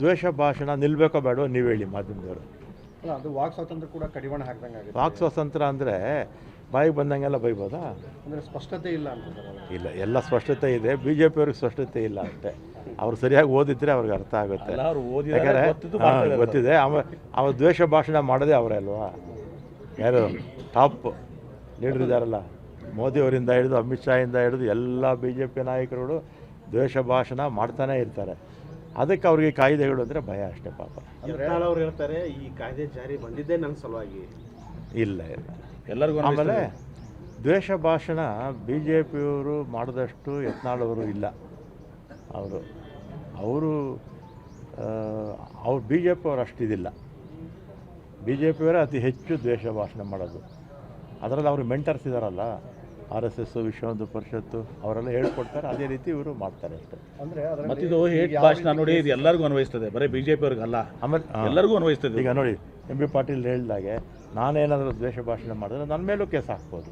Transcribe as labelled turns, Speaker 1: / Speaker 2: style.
Speaker 1: ದ್ವೇಷ ಭಾಷಣ ನಿಲ್ಬೇಕೋ ಬೇಡ ನೀವು ಹೇಳಿ ಮಾಧ್ಯಮದವರು.
Speaker 2: ಅದು ವಾಕ್ ಸ್ವಾತಂತ್ರ್ಯ ಕೂಡ ಕಡಿವಾಣ ಹಾಕ್ದಂಗೆ ಆಗುತ್ತೆ.
Speaker 1: ವಾಕ್ ಸ್ವಾತಂತ್ರ್ಯ ಅಂದರೆ ಬಾಯಿಗೆ ಬಂದಂಗೆಲ್ಲ ಬೈಬೋದಾ?
Speaker 2: ಅಂದರೆ ಸ್ಪಷ್ಟತೆ ಇಲ್ಲ ಅಂತ
Speaker 1: ಇಲ್ಲ ಎಲ್ಲ ಸ್ಪಷ್ಟತೆ ಇದೆ. ಬಿ ಜೆ ಪಿಯವ್ರಿಗೆ ಸ್ಪಷ್ಟತೆ ಇಲ್ಲ ಅಷ್ಟೇ ಅವ್ರು ಸರಿಯಾಗಿ ಓದಿದ್ರೆ ಅವ್ರಿಗೆ ಅರ್ಥ ಆಗುತ್ತೆ. ಯಾಕಂದ್ರೆ. ಗೊತ್ತಿದೆ. ಅವ ಅವ ದ್ವೇಷ ಭಾಷಣ ಮಾಡೋದೇ ಅವರೇ ಅಲ್ವಾ? ಯಾರು? ಟಾಪ್ ಲೀಡರ್ ಇದ್ದಾರಲ್ಲ ಮೋದಿಯವರಿಂದ ಹಿಡಿದು ಅಮಿತ್ ಶಾಯಿಂದ ಹಿಡಿದು ಎಲ್ಲ ಬಿ ಜೆ ಪಿ ನಾಯಕರುಗಳು ದ್ವೇಷ ಭಾಷಣ ಮಾಡ್ತಾನೆ ಇರ್ತಾರೆ. ಅದಕ್ಕೆ ಅವ್ರಿಗೆ ಕಾಯ್ದೆಗಳು ಅಂದರೆ ಭಯ ಅಷ್ಟೇ ಪಾಪ.
Speaker 3: ಅವ್ರು ಹೇಳ್ತಾರೆ ಈ ಕಾಯ್ದೆ ಜಾರಿ ಬಂದಿದ್ದೇ ನನ್ನ ಸಲುವಾಗಿ.
Speaker 1: ಇಲ್ಲ ಇಲ್ಲ.
Speaker 4: ಎಲ್ಲರಿಗೂ
Speaker 1: ಆಮೇಲೆ ದ್ವೇಷ ಭಾಷಣ ಬಿ ಜೆ ಪಿಯವರು ಮಾಡಿದಷ್ಟು ಯತ್ನಾಳವರು ಇಲ್ಲ. ಅವರು ಅವರು ಅವ್ರು ಬಿ ಜೆ ಪಿಯವರು ಅಷ್ಟಿದಿಲ್ಲ. ಬಿ ಜೆ ಪಿಯವರೇ ಅತಿ ಹೆಚ್ಚು ದ್ವೇಷ ಭಾಷಣ ಮಾಡೋದು. ಅದರಲ್ಲಿ ಅವರು ಮೆಂಟರ್ಸ್ ಇದ್ದಾರಲ್ಲ ಆರ್ ಎಸ್ ಎಸ್ ವಿಶ್ವ ಹಿಂದೂ ಪರಿಷತ್ತು ಅವರೆಲ್ಲ ಹೇಳ್ಕೊಡ್ತಾರೆ. ಅದೇ ರೀತಿ ಇವರು ಮಾಡ್ತಾರೆ ಅಷ್ಟೇ.
Speaker 2: ಅಂದ್ರೆ
Speaker 4: ಹೇಟ್ ಭಾಷಣ ನೋಡಿ ಇದು ಎಲ್ಲರಿಗೂ ಅನ್ವಯಿಸ್ತದೆ. ಬರೀ ಬಿಜೆಪಿ ಜೆ ಅಲ್ಲ
Speaker 1: ಆಮೇಲೆ
Speaker 4: ಎಲ್ಲರಿಗೂ ಅನ್ವಯಿಸ್ತದೆ
Speaker 1: ಈಗ ನೋಡಿ ಎಂ ಬಿ ಪಾಟೀಲ್ ಹೇಳಿದಾಗೆ ನಾನೇನಾದರೂ ದ್ವೇಷ ಭಾಷಣ ಮಾಡಿದ್ರೆ ನನ್ನ ಮೇಲೂ ಕೇಸ್ ಹಾಕ್ಬೋದು.